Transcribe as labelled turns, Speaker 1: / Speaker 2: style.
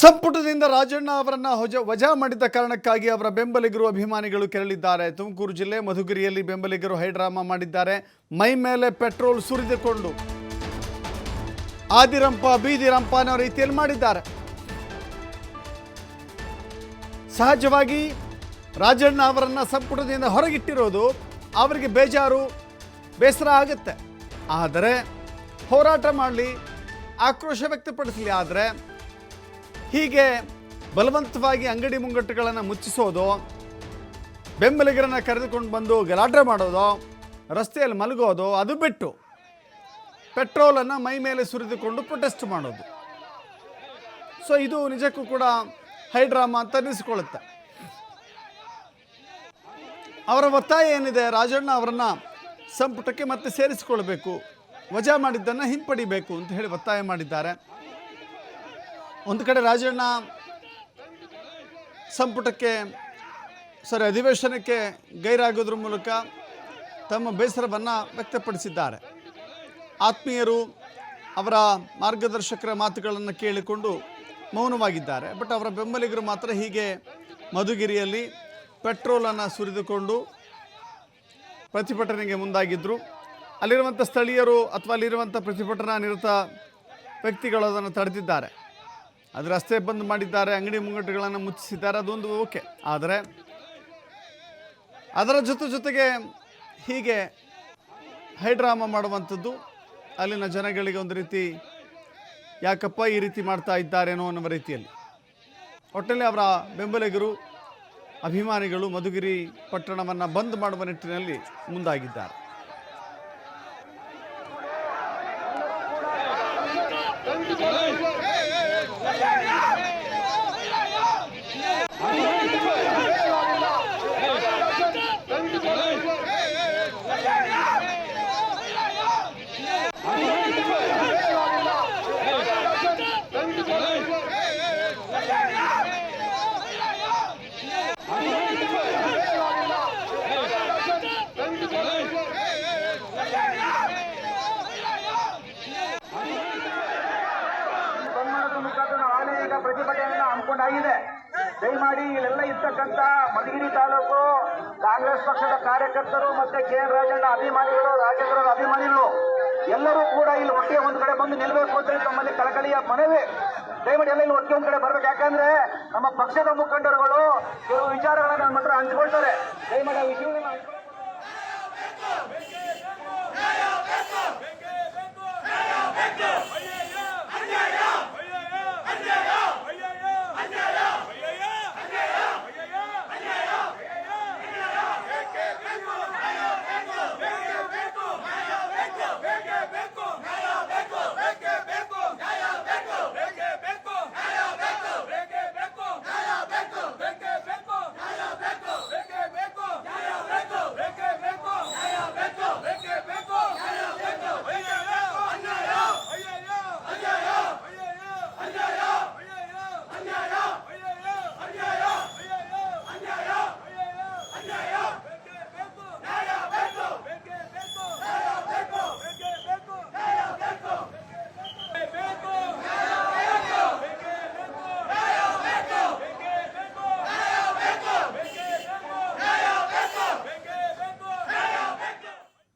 Speaker 1: ಸಂಪುಟದಿಂದ ರಾಜಣ್ಣ ಅವರನ್ನ ಹೊಜ, ವಜಾ ಮಾಡಿದ ಕಾರಣಕ್ಕಾಗಿ ಅವರ ಬೆಂಬಲಿಗರು ಅಭಿಮಾನಿಗಳು ಕೆರಳಿದ್ದಾರೆ. ತುಮಕೂರು ಜಿಲ್ಲೆ ಮಧುಗಿರಿಯಲ್ಲಿ ಬೆಂಬಲಿಗರು ಹೈಡ್ರಾಮಾ ಮಾಡಿದ್ದಾರೆ. ಮೈ ಮೇಲೆ ಪೆಟ್ರೋಲ್ ಸುರಿದುಕೊಂಡು ಆದಿರಂಪ ಬೀದಿರಂಪ ಅನ್ನೋ ರೀತಿಯಲ್ಲಿ ಮಾಡಿದ್ದಾರೆ. ಸಹಜವಾಗಿ ರಾಜಣ್ಣ ಅವರನ್ನ ಸಂಪುಟದಿಂದ ಹೊರಗಿಟ್ಟಿರೋದು ಅವರಿಗೆ ಬೇಜಾರು, ಬೇಸರ ಆಗುತ್ತೆ. ಆದರೆ ಹೋರಾಟ ಮಾಡಲಿ, ಆಕ್ರೋಶ ವ್ಯಕ್ತಪಡಿಸಲಿ. ಆದರೆ ಹೀಗೆ ಬಲವಂತವಾಗಿ ಅಂಗಡಿ ಮುಂಗಟ್ಟುಗಳನ್ನು ಮುಚ್ಚಿಸೋದು, ಬೆಂಬಲಿಗರನ್ನು ಕರೆದುಕೊಂಡು ಬಂದು ಗಲಾಟೆ ಮಾಡೋದು, ರಸ್ತೆಯಲ್ಲಿ ಮಲಗೋದು, ಅದು ಬಿಟ್ಟು ಪೆಟ್ರೋಲನ್ನು ಮೈ ಮೇಲೆ ಸುರಿದುಕೊಂಡು ಪ್ರೊಟೆಸ್ಟ್ ಮಾಡೋದು. ಸೊ ಇದು ನಿಜಕ್ಕೂ ಕೂಡ ಹೈಡ್ರಾಮಾ ಅಂತ ಅನ್ನಿಸ್ಕೊಳ್ಳುತ್ತೆ. ಅವರ ಒತ್ತಾಯ ಏನಿದೆ? ರಾಜಣ್ಣ ಅವರನ್ನು ಸಂಪುಟಕ್ಕೆ ಮತ್ತೆ ಸೇರಿಸಿಕೊಳ್ಬೇಕು, ವಜಾ ಮಾಡಿದ್ದನ್ನು ಹಿಂಪಡಿಬೇಕು ಅಂತ ಹೇಳಿ ಒತ್ತಾಯ ಮಾಡಿದ್ದಾರೆ. ಒಂದು ಕಡೆ ರಾಜಣ್ಣ ಸಂಪುಟಕ್ಕೆ ಸಾರಿ ಅಧಿವೇಶನಕ್ಕೆ ಗೈರಾಗೋದ್ರ ಮೂಲಕ ತಮ್ಮ ಬೇಸರವನ್ನು ವ್ಯಕ್ತಪಡಿಸಿದ್ದಾರೆ. ಆತ್ಮೀಯರು ಅವರ ಮಾರ್ಗದರ್ಶಕರ ಮಾತುಗಳನ್ನು ಕೇಳಿಕೊಂಡು ಮೌನವಾಗಿದ್ದಾರೆ. ಬಟ್ ಅವರ ಬೆಂಬಲಿಗರು ಮಾತ್ರ ಹೀಗೆ ಮಧುಗಿರಿಯಲ್ಲಿ ಪೆಟ್ರೋಲನ್ನು ಸುರಿದುಕೊಂಡು ಪ್ರತಿಭಟನೆಗೆ ಮುಂದಾಗಿದ್ದರು ಅಲ್ಲಿರುವಂಥ ಸ್ಥಳೀಯರು ಅಥವಾ ಅಲ್ಲಿರುವಂಥ ಪ್ರತಿಭಟನಾ ನಿರತ ವ್ಯಕ್ತಿಗಳು ಅದನ್ನು ತಡೆದಿದ್ದಾರೆ. ಅದು ರಸ್ತೆ ಬಂದ್ ಮಾಡಿದ್ದಾರೆ, ಅಂಗಡಿ ಮುಂಗಟ್ಟುಗಳನ್ನು ಮುಚ್ಚಿಸಿದ್ದಾರೆ, ಅದೊಂದು ಓಕೆ. ಆದರೆ ಅದರ ಜೊತೆ ಜೊತೆಗೆ ಹೀಗೆ ಹೈಡ್ರಾಮಾ ಮಾಡುವಂಥದ್ದು, ಅಲ್ಲಿನ ಜನಗಳಿಗೆ ಒಂದು ರೀತಿ ಯಾಕಪ್ಪ ಈ ರೀತಿ ಮಾಡ್ತಾ ಇದ್ದಾರೇನೋ ಅನ್ನುವ ರೀತಿಯಲ್ಲಿ. ಒಟ್ಟಲ್ಲಿ ಅವರ ಬೆಂಬಲಿಗರು, ಅಭಿಮಾನಿಗಳು ಮಧುಗಿರಿ ಪಟ್ಟಣವನ್ನು ಬಂದ್ ಮಾಡುವ ನಿಟ್ಟಿನಲ್ಲಿ ಮುಂದಾಗಿದ್ದಾರೆ.
Speaker 2: ಪ್ರತಿಭಟನೆಯನ್ನು ದಯಮಾಡಿ ಇಲ್ಲೆಲ್ಲ ಇರ್ತಕ್ಕಂಥ ಮಧುಗಿರಿ ತಾಲೂಕು ಕಾಂಗ್ರೆಸ್ ಪಕ್ಷದ ಕಾರ್ಯಕರ್ತರು ಮತ್ತೆ ಕೆ ಎನ್ ರಾಜಣ್ಣ ಅಭಿಮಾನಿಗಳು ರಾಜೇಂದ್ರ ಅಭಿಮಾನಿಗಳು ಎಲ್ಲರೂ ಕೂಡ ಇಲ್ಲಿ ಒಟ್ಟಿಗೆ ಒಂದ್ ಕಡೆ ಬಂದು ನಿಲ್ಬೇಕು ಅಂತ ತಮ್ಮಲ್ಲಿ ಕಳಕಳಿಯ ಮನವಿ. ದಯಮಾಡಿ ಎಲ್ಲ ಇಲ್ಲಿ ಒಟ್ಟಿಗೆ ಒಂದ್ ಕಡೆ ಬರ್ಬೇಕು. ಯಾಕಂದ್ರೆ ನಮ್ಮ ಪಕ್ಷದ ಮುಖಂಡರುಗಳು ಕೆಲವು ವಿಚಾರಗಳನ್ನು ನಮ್ಮ ಹತ್ರ ಹಂಚಿಕೊಳ್ತಾರೆ ದಯಮಾಡಿ ಆ.
Speaker 3: ಬೇಕು